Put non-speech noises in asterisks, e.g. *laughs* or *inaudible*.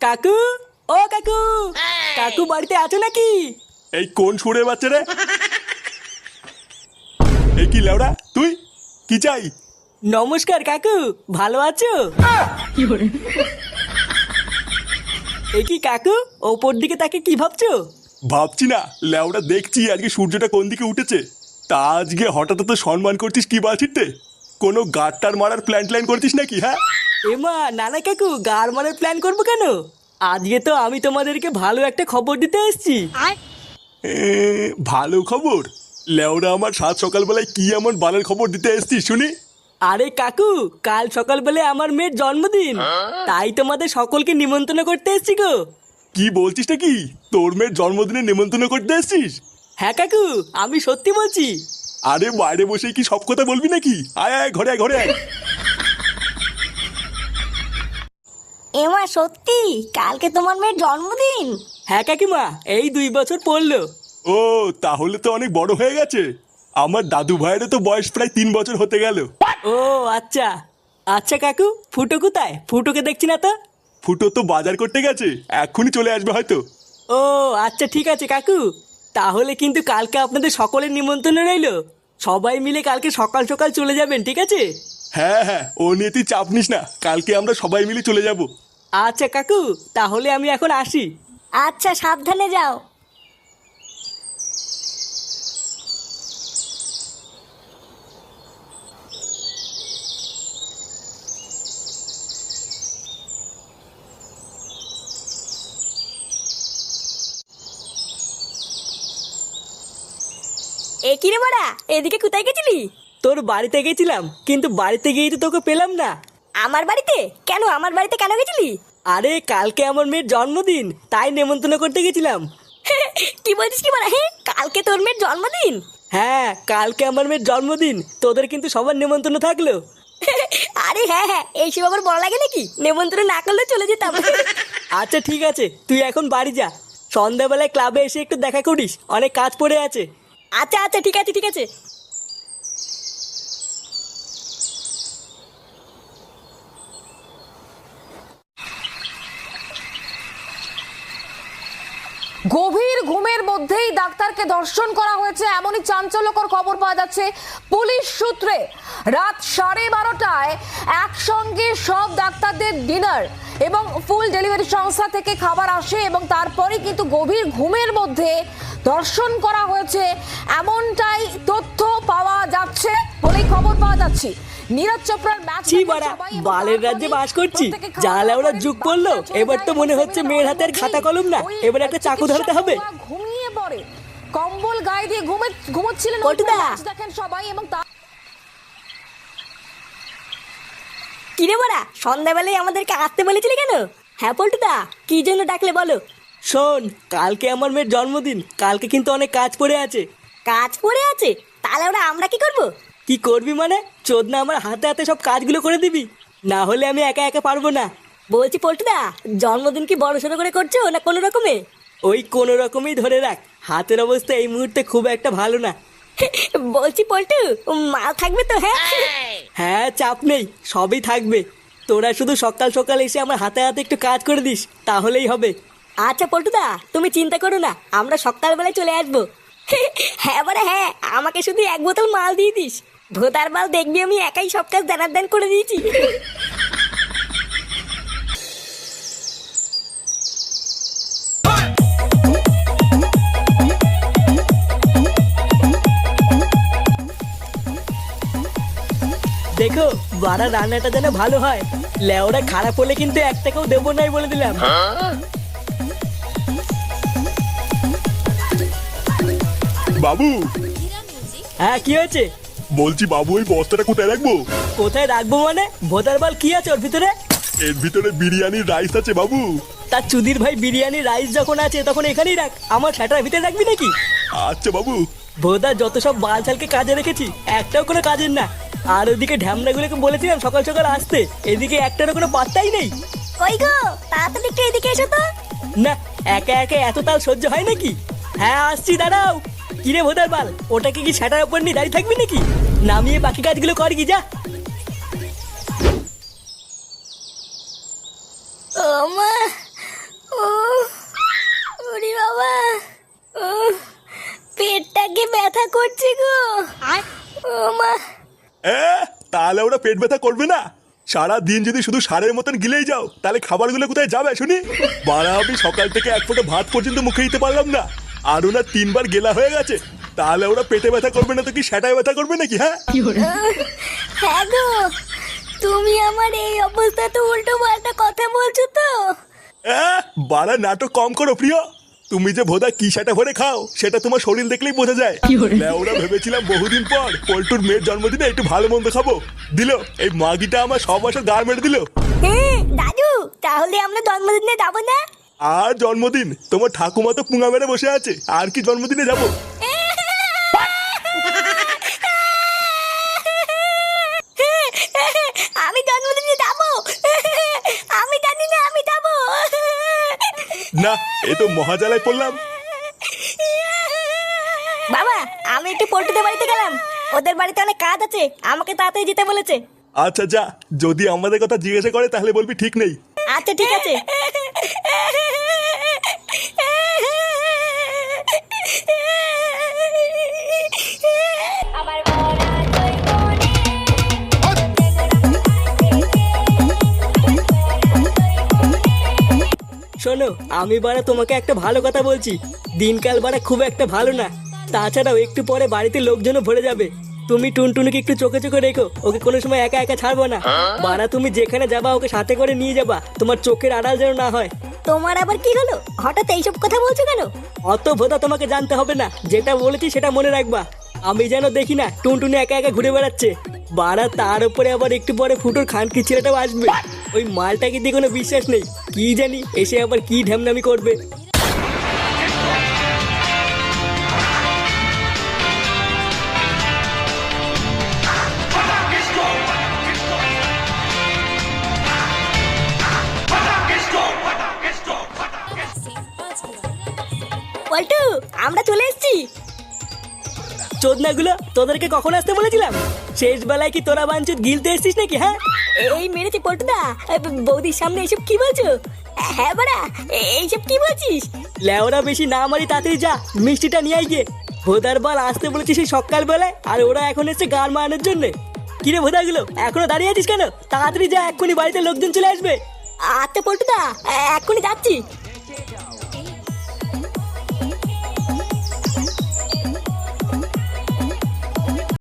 কাকু ও কাকু কাকু বাড়িতে আছো নাকি? এই কোন সুরে বাচ্চা রে এই কি লেওড়া তুই? কি চাই? নমস্কার কাকু ভালো আছো? এ কি কাকু ওপর দিকে তাকে কি ভাবছ? ভাবছি না লেওড়া দেখছি আজকে সূর্যটা কোন দিকে উঠেছে। তা আজকে হঠাৎ তো সম্মান করছিস কি বাছিতে কোনো গাড়টার মারার প্ল্যান ট্ল্যান করছিস নাকি হ্যাঁ? এমা নানা কাকু গার মারার প্ল্যান করব কেন? আজকে তো আমি তোমাদেরকে ভালো একটা খবর দিতে এসেছি এ, ভালো খবর? লেওড়া আমার সাত সকালবেলায় কি এমন বালের খবর দিতে এসছিস শুনি। আরে কাকু কাল সকালবেলা আমার মেয়ের জন্মদিন। তাই তোমাদের সকলকে নিমন্ত্রণ করতে এসেছি গো। কি বলছিস নাকি তোর মেয়ের জন্মদিনে নিমন্ত্রণ করতে এসছিস? হ্যাঁ কাকু আমি সত্যি বলছি। আরে বাইরে বসে কি সব কথা বলবি নাকি? আয় আয় ঘরে আয় ঘরে আয়। এমা সত্যি? কালকে তোমার মেয়ের জন্মদিন? হ্যাঁ কাকিমা এই দুই বছর পড়ল। ও তাহলে তো অনেক বড় হয়ে গেছে। আমার দাদু ভাইয়েরও তো বয়স প্রায় তিন বছর হতে গেল। ও আচ্ছা। আচ্ছা কাকু ফুটো কোথায়? ফুটোকে দেখছি না তো? ফুটো তো বাজার করতে গেছে এক্ষুনি চলে আসবে হয়তো। ও আচ্ছা ঠিক আছে কাকু। তাহলে কিন্তু কালকে আপনাদের সকলের নিমন্ত্রণ রইল। সবাই মিলে কালকে সকাল সকাল চলে যাবেন ঠিক আছে? হ্যাঁ হ্যাঁ ও নিয়ে তুই চাপ নিস না। কালকে আমরা সবাই মিলে চলে যাব। আচ্ছা কাকু তাহলে আমি এখন আসি। আচ্ছা সাবধানে যাও। এ কি রে বাড়া এদিকে কোথায় গেছিলি? তোর বাড়িতে গেছিলাম কিন্তু বাড়িতে গিয়েই তো তোকে পেলাম না। আমার বাড়িতে কেন? আমার বাড়িতে কেন গেছিলি? আরে কালকে আমার মেয়ের জন্মদিন তাই নেমন্তন্ন করতে গেছিলাম। *laughs* কি বলছিস কি হ্যাঁ কালকে তোর মেয়ের জন্মদিন? হ্যাঁ কালকে আমার মেয়ের জন্মদিন তোদের কিন্তু সবার নেমন্তন্ন থাকল। *laughs* আরে হ্যাঁ হ্যাঁ এইসব আবার বড় লাগে নাকি? নেমন্ত্রণ না করলে চলে যেতাম। *laughs* আচ্ছা ঠিক আছে তুই এখন বাড়ি যা। সন্ধ্যাবেলায় ক্লাবে এসে একটু দেখা করিস অনেক কাজ পড়ে আছে। আচ্ছা আচ্ছা ঠিক আছে ঠিক আছে। গভীর ঘুমের মধ্যেই ডাক্তারকে ধর্ষণ করা হয়েছে। এমনই চাঞ্চল্যকর খবর পাওয়া যাচ্ছে পুলিশ সূত্রে। রাত সাড়ে বারোটায় একসঙ্গে সব ডাক্তারদের ডিনার এবং ফুল ডেলিভারি সংস্থা থেকে খাবার আসে এবং তারপরে কিন্তু গভীর ঘুমের মধ্যে ধর্ষণ করা হয়েছে। এমনটাই তথ্য পাওয়া যাচ্ছে বলেই খবর পাওয়া যাচ্ছে। নীরজ চোপড়ার ম্যাচ বাড়া বালের রাজ্যে বাস করছি। যা ওরা যুগ করল এবার তো মনে হচ্ছে মেয়ের হাতে আর খাতা কলম না। এবার একটা চাকু ধরতে হবে। ঘুমিয়ে পড়ে। কম্বল গায়ে দিয়ে ঘুমে ঘুমোচ্ছিলেন দেখেন সবাই এবং তার কিরে বড়া সন্ধ্যাবেলায় আমাদেরকে আসতে বলেছিলি কেন? হ্যাঁ পল্টুদা কি জন্য ডাকলে বলো? শোন কালকে আমার মেয়ের জন্মদিন। কালকে কিন্তু অনেক কাজ পড়ে আছে। কাজ পড়ে আছে? তাহলে ওরা আমরা কি করব? কি করবি মানে? চোদনা আমার হাতে হাতে সব কাজগুলো করে দিবি? না হলে আমি একা একা পারব না। বলছি পল্টুদা জন্মদিন কি বড় সড়ো করে করছ না কোনো রকমে? ওই কোনো রকমই ধরে রাখ। হাতের অবস্থা এই মুহূর্তে খুব একটা ভালো না। *laughs* বলছি পল্টু মাল থাকবে তো হ্যাঁ? হ্যাঁ চাপ নেই সবই থাকবে। তোরা শুধু সকাল সকাল এসে আমার হাতে হাতে একটু কাজ করে দিস তাহলেই হবে। আচ্ছা পল্টুদা তুমি চিন্তা করো না আমরা সকালবেলায় চলে আসব। *laughs* হ্যাঁ বারে হ্যাঁ আমাকে শুধু এক বোতল মাল দিয়ে দিস। ভোতার মাল দেখবি আমি একাই সব কাজ দানার দান করে দিয়েছি। দেখো বাড়া রান্নাটা যেন ভালো হয়। লেওরা খারাপ হলে কিন্তু এক টাকাও দেবো নাই বলে দিলাম। বাবু! হ্যাঁ কি হয়েছে? বলছি বাবু ওই বস্তাটা কোথায় রাখব? কোথায় রাখব মানে? ভোটার বাল কি আছে ওর ভিতরে? এর ভিতরে বিরিয়ানির রাইস আছে বাবু। তার চুদির ভাই বিরিয়ানি রাইস যখন আছে তখন এখানেই রাখ। আমার ছাটার ভিতরে রাখবি নাকি? আচ্ছা বাবু। ভোদা যত সব বাল ছালকে কাজে রেখেছি একটাও কোনো কাজের না। আর ওদিকে ঢ্যামনাগুলোকে বলেছিলাম সকাল সকাল আসতে এদিকে একটারও কোনো পাত্তাই নেই। ওই গো তাড়াতাড়ি একটু এদিকে এসো তো। না একা একা এত তাল সহ্য হয় নাকি? হ্যাঁ আসছি দাঁড়াও। কিরে ভোদার বাল ওটাকে কি ছাটার উপর নিয়ে দাঁড়িয়ে থাকবি নাকি? নামিয়ে বাকি কাজগুলো কর কি যা। ও মা ব্যথা করছে গো। ও মা তাহলে ওরা পেট ব্যথা করবে না? সারা দিন যদি শুধু সারের মতন গিলেই যাও তাহলে খাবারগুলো কোথায় যাবে শুনি? বাড়া আমি সকাল থেকে এক ফোঁটা ভাত পর্যন্ত মুখে দিতে পারলাম না। আর ওনার তিনবার গেলা হয়ে গেছে। তাহলে ওরা পেটে ব্যথা করবে না তো কি সেটাই ব্যথা করবে নাকি হ্যাঁ? হ্যাঁ গো তুমি আমার এই অবস্থাতে উল্টো পাল্টা কথা বলছো তো। বাড়া নাটক কম করো প্রিয়। তুমি যে ভোদা কি সেটা ভরে খাও সেটা তোমার শরীর দেখলেই বোঝা যায়। ওরা ভেবেছিলাম বহুদিন পর পল্টুর মেয়ের জন্মদিনে একটু ভালো মন্দ খাব। দিল এই মাগিটা আমার সব মাসের গার মেরে দিল। হ্যাঁ দাদু তাহলে আমরা জন্মদিনে যাব না? আর জন্মদিন তোমার ঠাকুমা তো পুঙা মেরে বসে আছে আর কি জন্মদিনে যাব? আমি জন্মদিনে যাব। আমি জানি না আমি যাব। না এ তো মহাজালায় পড়লাম। বাবা আমি একটু পল্টুদের বাড়িতে গেলাম। ওদের বাড়িতে অনেক কাজ আছে আমাকে তাড়াতাড়ি যেতে বলেছে। আচ্ছা যা যদি আমাদের কথা জিজ্ঞাসা করে তাহলে বলবি ঠিক নেই। আচ্ছা ঠিক আছে। শোনো আমি বারা তোমাকে একটা ভালো কথা বলছি। দিনকাল বারা খুব একটা ভালো না। তাছাড়াও একটু পরে বাড়িতে লোকজনও ভরে যাবে। তুমি টুনটুনিকে একটু চোখে চোখে রেখো। ওকে কোনো সময় একা একা ছাড়বো না। বারা তুমি যেখানে যাবা ওকে সাথে করে নিয়ে যাবা। তোমার চোখের আড়াল যেন না হয়। তোমার আবার কি হলো? হঠাৎ এইসব কথা বলছো কেন? অত ভোদা তোমাকে জানতে হবে না। যেটা বলেছি সেটা মনে রাখবা। আমি যেন দেখি না টুনটুনি একা একা ঘুরে বেড়াচ্ছে। বাড়া তার উপরে আবার একটু পরে ফুটোর খানকি ছেলেটাও আসবে। ওই মালটাকে দিয়ে কোনো বিশ্বাস নেই। কি জানি এসে আবার কি ঢ্যামনামি করবে। আমরা চলে এসেছি। চোদনাগুলো তোদেরকে কখন আসতে বলেছিলাম? শেষ বেলায় কি তোরা বাঞ্চুত গিলতে এসছিস নাকি হ্যাঁ? এই মেরেছি পল্টুদা বৌদির সামনে এসব কি বলছো? হ্যাঁ বাড়া এইসব কি বলছিস? লেওরা বেশি না মারি তাড়াতাড়ি যা মিষ্টিটা নিয়ে আই গিয়ে। ভোদার বাল আসতে বলেছিস সেই সকাল বেলায় আর ওরা এখন এসছে গান মারানোর জন্য। কিরে ভোদাগুলো এখনও দাঁড়িয়ে আছিস কেন? তাড়াতাড়ি যা এক্ষুনি বাড়িতে লোকজন চলে আসবে। আচ্ছা পল্টুদা এক্ষুনি যাচ্ছি।